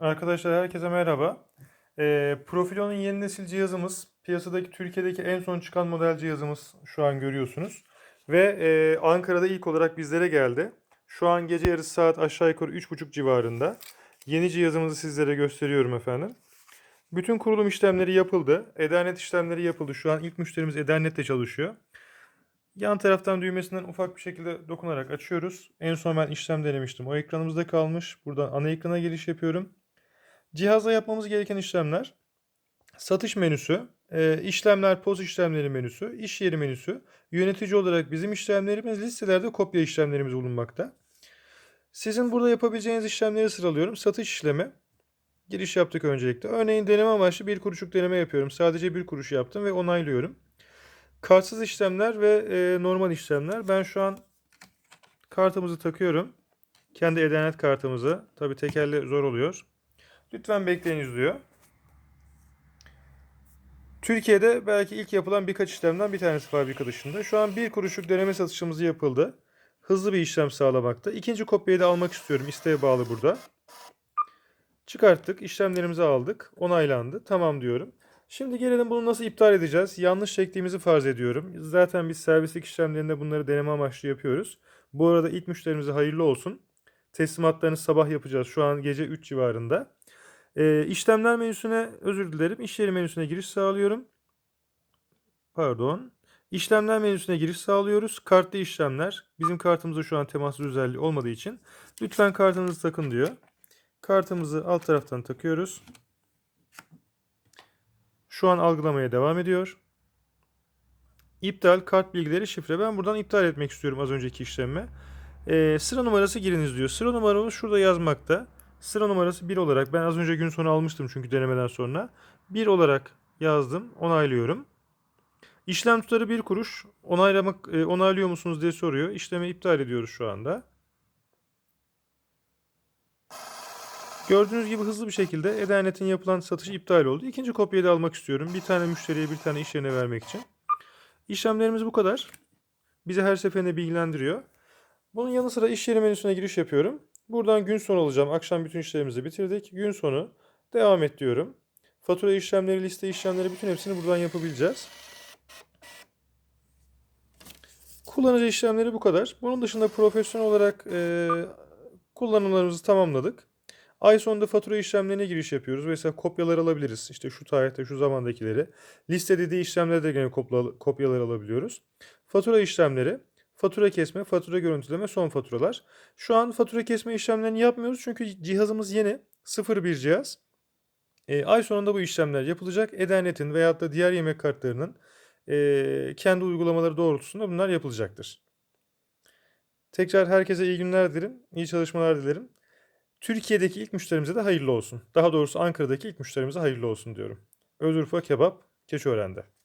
Arkadaşlar herkese merhaba. Ee, Profilo'nun yeni nesil cihazımız, piyasadaki Türkiye'deki en son çıkan model cihazımız şu an görüyorsunuz. Ve e, Ankara'da ilk olarak bizlere geldi. Şu an gece yarısı saat aşağı yukarı 3.30 civarında. Yeni cihazımızı sizlere gösteriyorum efendim. Bütün kurulum işlemleri yapıldı. Ethernet işlemleri yapıldı. Şu an ilk müşterimiz Ethernet'te çalışıyor. Yan taraftan düğmesinden ufak bir şekilde dokunarak açıyoruz. En son ben işlem denemiştim. O ekranımızda kalmış. Buradan ana ekrana giriş yapıyorum. Cihazla yapmamız gereken işlemler satış menüsü, e, işlemler, poz işlemleri menüsü, iş yeri menüsü, yönetici olarak bizim işlemlerimiz, listelerde kopya işlemlerimiz bulunmakta. Sizin burada yapabileceğiniz işlemleri sıralıyorum. Satış işlemi. Giriş yaptık öncelikle. Örneğin deneme amaçlı bir kuruşluk deneme yapıyorum. Sadece bir kuruş yaptım ve onaylıyorum. Kartsız işlemler ve e, normal işlemler. Ben şu an kartımızı takıyorum. Kendi Ethernet kartımızı. Tabi tekerle zor oluyor. Lütfen bekleyiniz diyor. Türkiye'de belki ilk yapılan birkaç işlemden bir tanesi fabrika dışında. Şu an bir kuruşluk deneme satışımız yapıldı. Hızlı bir işlem sağlamakta. İkinci kopyayı da almak istiyorum. İsteğe bağlı burada. Çıkarttık. işlemlerimizi aldık. Onaylandı. Tamam diyorum. Şimdi gelelim bunu nasıl iptal edeceğiz? Yanlış çektiğimizi farz ediyorum. Zaten biz servislik işlemlerinde bunları deneme amaçlı yapıyoruz. Bu arada ilk müşterimize hayırlı olsun. Teslimatlarını sabah yapacağız. Şu an gece 3 civarında. Ee, işlemler menüsüne özür dilerim. İş yeri menüsüne giriş sağlıyorum. Pardon. İşlemler menüsüne giriş sağlıyoruz. Kartlı işlemler. Bizim kartımızda şu an temassız özelliği olmadığı için lütfen kartınızı takın diyor. Kartımızı alt taraftan takıyoruz. Şu an algılamaya devam ediyor. İptal kart bilgileri şifre. Ben buradan iptal etmek istiyorum az önceki işlemi. Ee, sıra numarası giriniz diyor. Sıra numaramız şurada yazmakta. Sıra numarası 1 olarak ben az önce gün sonu almıştım çünkü denemeden sonra. 1 olarak yazdım. Onaylıyorum. İşlem tutarı 1 kuruş. Onaylamak e, onaylıyor musunuz diye soruyor. İşlemi iptal ediyoruz şu anda. Gördüğünüz gibi hızlı bir şekilde Ethernet'in yapılan satışı iptal oldu. İkinci kopyayı da almak istiyorum. Bir tane müşteriye bir tane iş yerine vermek için. İşlemlerimiz bu kadar. Bizi her seferinde bilgilendiriyor. Bunun yanı sıra iş yeri menüsüne giriş yapıyorum. Buradan gün sonu alacağım. Akşam bütün işlerimizi bitirdik. Gün sonu devam et diyorum. Fatura işlemleri, liste işlemleri bütün hepsini buradan yapabileceğiz. Kullanıcı işlemleri bu kadar. Bunun dışında profesyonel olarak e, kullanımlarımızı tamamladık. Ay sonunda fatura işlemlerine giriş yapıyoruz. Mesela kopyalar alabiliriz. İşte şu tarihte şu zamandakileri. Liste dediği işlemlerde de gene kopyalar alabiliyoruz. Fatura işlemleri, fatura kesme, fatura görüntüleme, son faturalar. Şu an fatura kesme işlemlerini yapmıyoruz çünkü cihazımız yeni. Sıfır bir cihaz. E, ay sonunda bu işlemler yapılacak. Ethernet'in veyahut da diğer yemek kartlarının e, kendi uygulamaları doğrultusunda bunlar yapılacaktır. Tekrar herkese iyi günler dilerim. İyi çalışmalar dilerim. Türkiye'deki ilk müşterimize de hayırlı olsun. Daha doğrusu Ankara'daki ilk müşterimize hayırlı olsun diyorum. Özürfa Kebap Keçiören'de.